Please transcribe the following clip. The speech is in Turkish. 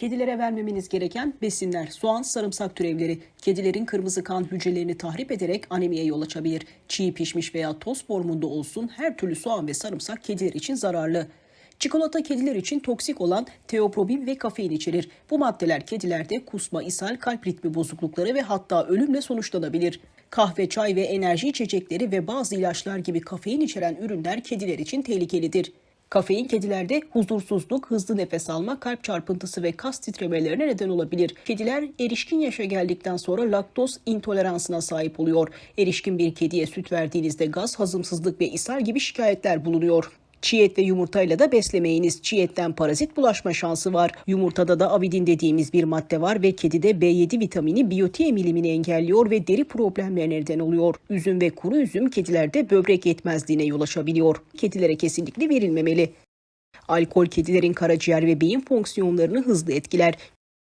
Kedilere vermemeniz gereken besinler, soğan, sarımsak türevleri. Kedilerin kırmızı kan hücrelerini tahrip ederek anemiye yol açabilir. Çiğ pişmiş veya toz formunda olsun her türlü soğan ve sarımsak kediler için zararlı. Çikolata kediler için toksik olan teoprobin ve kafein içerir. Bu maddeler kedilerde kusma, ishal, kalp ritmi bozuklukları ve hatta ölümle sonuçlanabilir. Kahve, çay ve enerji içecekleri ve bazı ilaçlar gibi kafein içeren ürünler kediler için tehlikelidir. Kafein kedilerde huzursuzluk, hızlı nefes alma, kalp çarpıntısı ve kas titremelerine neden olabilir. Kediler erişkin yaşa geldikten sonra laktoz intoleransına sahip oluyor. Erişkin bir kediye süt verdiğinizde gaz, hazımsızlık ve ishal gibi şikayetler bulunuyor. Çiğ et ve yumurtayla da beslemeyiniz. Çiğ etten parazit bulaşma şansı var. Yumurtada da avidin dediğimiz bir madde var ve kedide B7 vitamini biyoti emilimini engelliyor ve deri problemlerine neden oluyor. Üzüm ve kuru üzüm kedilerde böbrek yetmezliğine yol açabiliyor. Kedilere kesinlikle verilmemeli. Alkol kedilerin karaciğer ve beyin fonksiyonlarını hızlı etkiler.